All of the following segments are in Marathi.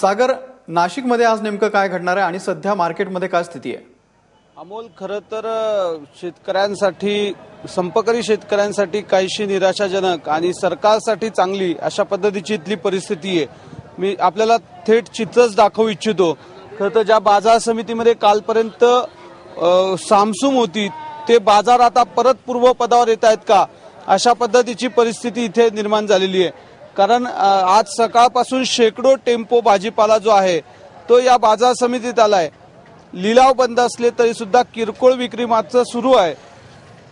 सागर नाशिकमध्ये आज नेमकं काय घडणार आहे आणि सध्या मार्केटमध्ये काय स्थिती आहे? अमोल खरं तर शेतकऱ्यांसाठी संपकरी शेतकऱ्यांसाठी काहीशी निराशाजनक आणि सरकारसाठी चांगली अशा पद्धतीची इथली परिस्थिती आहे. मी आपल्याला थेट चित्रच दाखवू इच्छितो. खरं तर ज्या बाजार समितीमध्ये कालपर्यंत सामसूम होती ते बाजार आता परत पूर्वपदावर येत आहेत का? अशा पद्धतीची परिस्थिती इथे निर्माण झालेली आहे. कारण आज सकाळपासून शेकडो टेम्पो भाजीपाला जो आहे तो या बाजार समितीत आलाय. लिलाव बंद असले तरी सुद्धा किरकोळ विक्री मात्र सुरू आहे.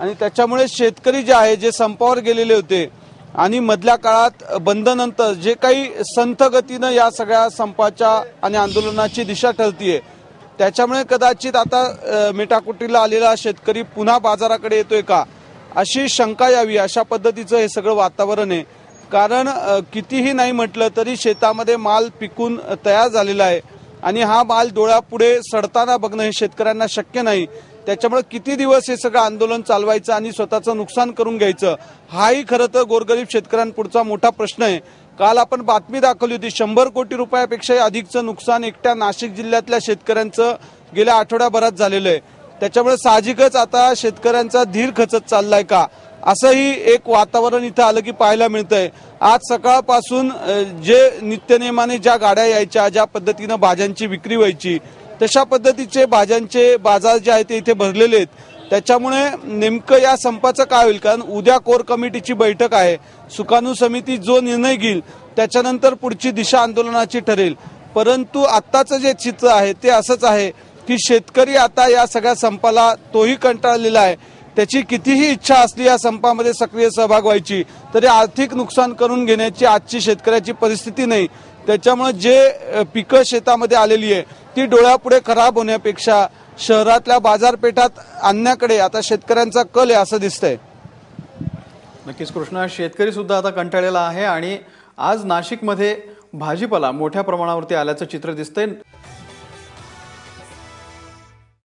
आणि त्याच्यामुळे शेतकरी जे आहे जे संपावर गेलेले होते आणि मधल्या काळात बंदनंतर जे काही संथ गतीनं या सगळ्या संपाच्या आणि आंदोलनाची दिशा ठरतीये त्याच्यामुळे कदाचित आता मिठाकुटीला मेटाकुटीला आलेला शेतकरी पुन्हा बाजाराकडे येतोय का? अशी शंका यावी अशा पद्धतीचं हे सगळं वातावरण आहे. कारण कितीही नाही म्हटलं तरी शेतामध्ये माल पिकून तयार झालेला आहे. आणि हा माल डोळ्यापुढे सडताना बघणं हे शेतकऱ्यांना शक्य नाही. त्याच्यामुळे किती दिवस हे सगळं आंदोलन चालवायचं आणि स्वतःचं नुकसान करून घ्यायचं हाही खरं तर गोरगरीब शेतकऱ्यांपुढचा मोठा प्रश्न आहे. काल आपण बातमी दाखवली होती शंभर कोटी रुपयापेक्षाही अधिकचं नुकसान एकट्या नाशिक जिल्ह्यातल्या शेतकऱ्यांचं गेल्या आठवड्याभरात झालेलं आहे. त्याच्यामुळे साहजिकच आता शेतकऱ्यांचा धीर खचत चाललाय का? असंही एक वातावरण इथं आलं की पाहायला मिळतंय. आज सकाळपासून जे नित्यनियमाने ज्या गाड्या यायच्या ज्या पद्धतीनं भाज्यांची विक्री व्हायची तशा पद्धतीचे भाज्यांचे बाजार जे आहेत ते इथे भरलेले आहेत. त्याच्यामुळे नेमकं या संपाचं काय होईल? कारण उद्या कोर कमिटीची बैठक आहे. सुकाणू समिती जो निर्णय घेईल त्याच्यानंतर पुढची दिशा आंदोलनाची ठरेल. परंतु आत्ताचं जे चित्र आहे ते असंच आहे की शेतकरी आता या सगळ्या संपाला तोही कंटाळलेला आहे. त्याची कितीही इच्छा असली या संपामध्ये सक्रिय सहभाग व्हायची तरी आर्थिक नुकसान करून घेण्याची आजची शेतकऱ्याची परिस्थिती नाही. त्याच्यामुळे जे पिकं शेतामध्ये आलेली आहे ती डोळ्यापुढे खराब होण्यापेक्षा शहरातल्या बाजारपेठात आणण्याकडे आता शेतकऱ्यांचा कल आहे असं दिसतंय. नक्कीच कृष्णा शेतकरी सुद्धा आता कंटाळलेला आहे आणि आज नाशिकमध्ये भाजीपाला मोठ्या प्रमाणावरती आल्याचं चित्र दिसतंय.